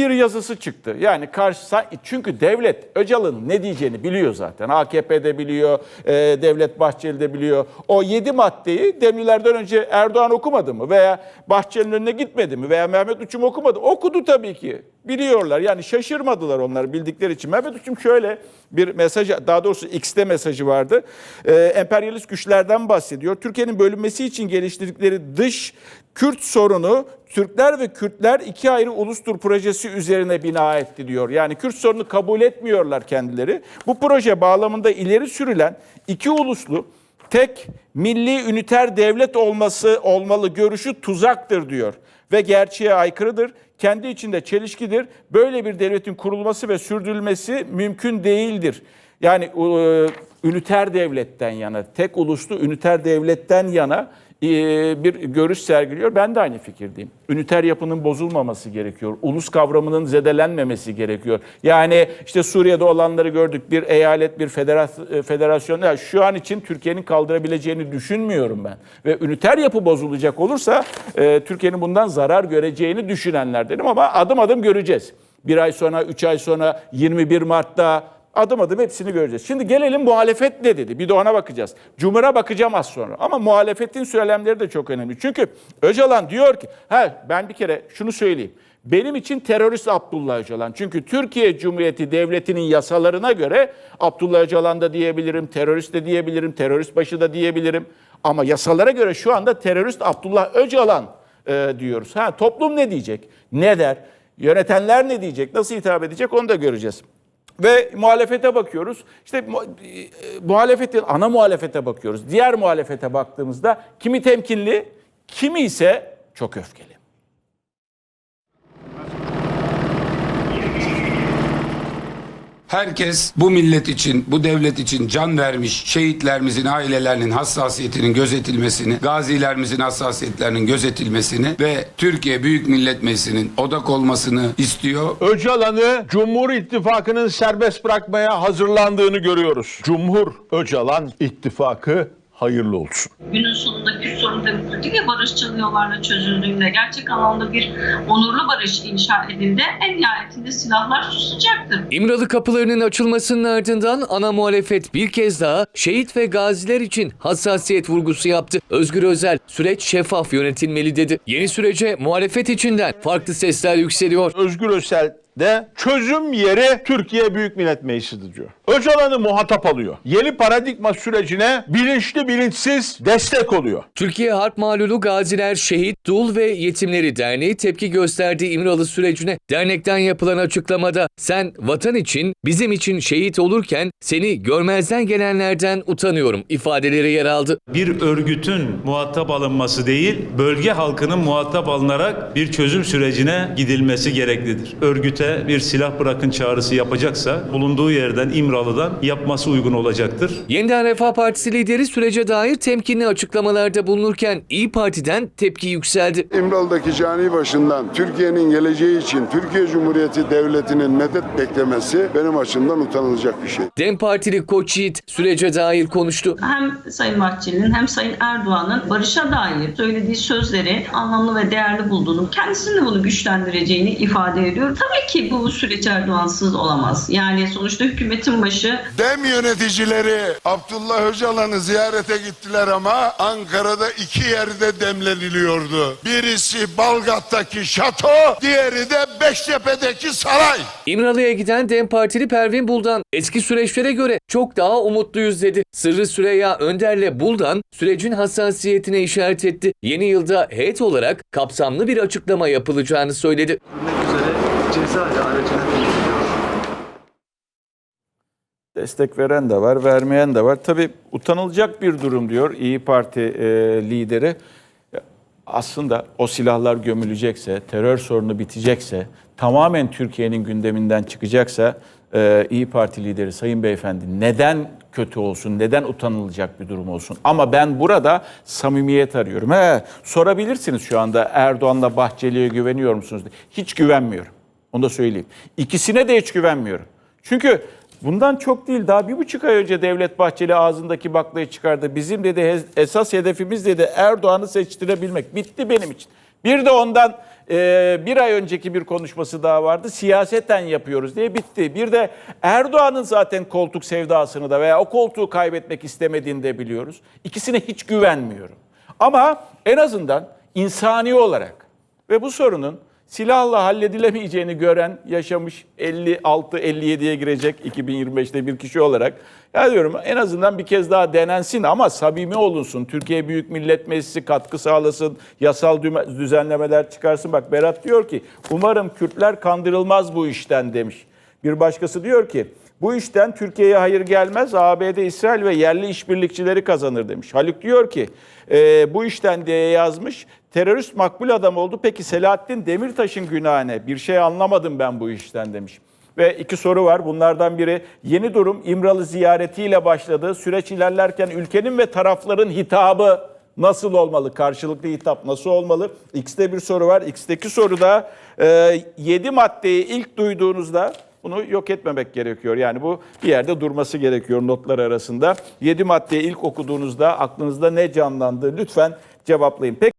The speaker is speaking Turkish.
bir yazısı çıktı. Yani karşı çünkü devlet Öcalan'ın ne diyeceğini biliyor zaten. AKP de biliyor, e, Devlet Bahçeli de biliyor. O 7 maddeyi demlilerden önce Erdoğan okumadı mı? Veya Bahçeli'nin önüne gitmedi mi? Veya Mehmet Uçum okumadı. Okudu tabii ki. Biliyorlar. Yani şaşırmadılar onlar bildikleri için. Mehmet Uçum şöyle bir mesaj, daha doğrusu X'te mesajı vardı. Ee, emperyalist güçlerden bahsediyor. Türkiye'nin bölünmesi için geliştirdikleri dış Kürt sorunu Türkler ve Kürtler iki ayrı ulustur projesi üzerine bina etti diyor. Yani Kürt sorunu kabul etmiyorlar kendileri. Bu proje bağlamında ileri sürülen iki uluslu tek milli üniter devlet olması olmalı görüşü tuzaktır diyor ve gerçeğe aykırıdır. Kendi içinde çelişkidir. Böyle bir devletin kurulması ve sürdürülmesi mümkün değildir. Yani e, üniter devletten yana, tek uluslu üniter devletten yana bir görüş sergiliyor. Ben de aynı fikirdeyim. Üniter yapının bozulmaması gerekiyor. Ulus kavramının zedelenmemesi gerekiyor. Yani işte Suriye'de olanları gördük. Bir eyalet, bir e, federasyon. Ya şu an için Türkiye'nin kaldırabileceğini düşünmüyorum ben. Ve üniter yapı bozulacak olursa e, Türkiye'nin bundan zarar göreceğini düşünenlerdenim ama adım adım göreceğiz. Bir ay sonra, üç ay sonra, 21 Mart'ta adım adım hepsini göreceğiz. Şimdi gelelim muhalefet ne dedi? Bir de ona bakacağız. Cumhur'a bakacağım az sonra. Ama muhalefetin söylemleri de çok önemli. Çünkü Öcalan diyor ki, ha ben bir kere şunu söyleyeyim. Benim için terörist Abdullah Öcalan. Çünkü Türkiye Cumhuriyeti Devleti'nin yasalarına göre Abdullah Öcalan da diyebilirim, terörist de diyebilirim, terörist başı da diyebilirim. Ama yasalara göre şu anda terörist Abdullah Öcalan e, diyoruz. Ha toplum ne diyecek? Ne der? Yönetenler ne diyecek? Nasıl hitap edecek? Onu da göreceğiz. Ve muhalefete bakıyoruz. İşte e, muhalefetin ana muhalefete bakıyoruz. Diğer muhalefete baktığımızda kimi temkinli, kimi ise çok öfkeli. Herkes bu millet için, bu devlet için can vermiş şehitlerimizin ailelerinin hassasiyetinin gözetilmesini, gazilerimizin hassasiyetlerinin gözetilmesini ve Türkiye Büyük Millet Meclisi'nin odak olmasını istiyor. Öcalan'ı Cumhur İttifakı'nın serbest bırakmaya hazırlandığını görüyoruz. Cumhur Öcalan İttifakı hayırlı olsun. günün sonunda Kürt sorunu demokratik ve barışçıl yollarla çözüldüğünde gerçek anlamda bir onurlu barış inşa edildi. En nihayetinde silahlar susacaktır. İmralı kapılarının açılmasının ardından ana muhalefet bir kez daha şehit ve gaziler için hassasiyet vurgusu yaptı. Özgür Özel süreç şeffaf yönetilmeli dedi. Yeni sürece muhalefet içinden farklı sesler yükseliyor. Özgür Özel de çözüm yeri Türkiye Büyük Millet Meclisi'dir diyor. Öcalan'ı muhatap alıyor. Yeni paradigma sürecine bilinçli bilinçsiz destek oluyor. Türkiye Harp Malulu Gaziler Şehit, Dul ve Yetimleri Derneği tepki gösterdi İmralı sürecine. Dernekten yapılan açıklamada sen vatan için, bizim için şehit olurken seni görmezden gelenlerden utanıyorum ifadeleri yer aldı. bir örgütün muhatap alınması değil, bölge halkının muhatap alınarak bir çözüm sürecine gidilmesi gereklidir. Örgüte bir silah bırakın çağrısı yapacaksa bulunduğu yerden İmralı'dan yapması uygun olacaktır. Yeniden Refah Partisi lideri sürece dair temkinli açıklamalarda bulunurken İyi Parti'den tepki yükseldi. İmralı'daki cani başından Türkiye'nin geleceği için Türkiye Cumhuriyeti Devleti'nin medet beklemesi benim açımdan utanılacak bir şey. Dem Partili Koç Yiğit sürece dair konuştu. Hem Sayın Bahçeli'nin hem Sayın Erdoğan'ın barışa dair söylediği sözleri anlamlı ve değerli bulduğunu, kendisinin de bunu güçlendireceğini ifade ediyor. Tabii ki bu süreç Erdoğan'sız olamaz. Yani sonuçta hükümetin başı Dem yöneticileri Abdullah Öcalan'ı ziyarete gittiler ama Ankara'da iki yerde demleniliyordu. Birisi Balgat'taki şato, diğeri de Beştepe'deki saray. İmralı'ya giden DEM Partili Pervin Buldan eski süreçlere göre çok daha umutluyuz dedi. Sırrı Süreyya Önder'le Buldan sürecin hassasiyetine işaret etti. Yeni yılda heyet olarak kapsamlı bir açıklama yapılacağını söyledi. ceza Destek veren de var, vermeyen de var. Tabii utanılacak bir durum diyor İyi Parti e, lideri. Aslında o silahlar gömülecekse, terör sorunu bitecekse, tamamen Türkiye'nin gündeminden çıkacaksa e, İyi Parti lideri Sayın Beyefendi neden kötü olsun, neden utanılacak bir durum olsun? Ama ben burada samimiyet arıyorum. He, sorabilirsiniz şu anda Erdoğan'la Bahçeli'ye güveniyor musunuz? Hiç güvenmiyorum. Onu da söyleyeyim. İkisine de hiç güvenmiyorum. Çünkü bundan çok değil daha bir buçuk ay önce Devlet Bahçeli ağzındaki baklayı çıkardı. Bizim dedi esas hedefimiz dedi Erdoğan'ı seçtirebilmek. Bitti benim için. Bir de ondan e, bir ay önceki bir konuşması daha vardı. Siyaseten yapıyoruz diye bitti. Bir de Erdoğan'ın zaten koltuk sevdasını da veya o koltuğu kaybetmek istemediğini de biliyoruz. İkisine hiç güvenmiyorum. Ama en azından insani olarak ve bu sorunun silahla halledilemeyeceğini gören, yaşamış 56-57'ye girecek 2025'te bir kişi olarak ya diyorum en azından bir kez daha denensin ama samimi olunsun. Türkiye Büyük Millet Meclisi katkı sağlasın, yasal düzenlemeler çıkarsın. Bak Berat diyor ki umarım Kürtler kandırılmaz bu işten demiş. Bir başkası diyor ki bu işten Türkiye'ye hayır gelmez, ABD, İsrail ve yerli işbirlikçileri kazanır demiş. Haluk diyor ki e, bu işten diye yazmış, terörist makbul adam oldu. Peki Selahattin Demirtaş'ın günahı ne? Bir şey anlamadım ben bu işten demiş. Ve iki soru var. Bunlardan biri yeni durum İmralı ziyaretiyle başladı. Süreç ilerlerken ülkenin ve tarafların hitabı nasıl olmalı? Karşılıklı hitap nasıl olmalı? X'te bir soru var. X'teki soruda 7 maddeyi ilk duyduğunuzda bunu yok etmemek gerekiyor. Yani bu bir yerde durması gerekiyor notlar arasında. 7 maddeyi ilk okuduğunuzda aklınızda ne canlandı? Lütfen cevaplayın. Peki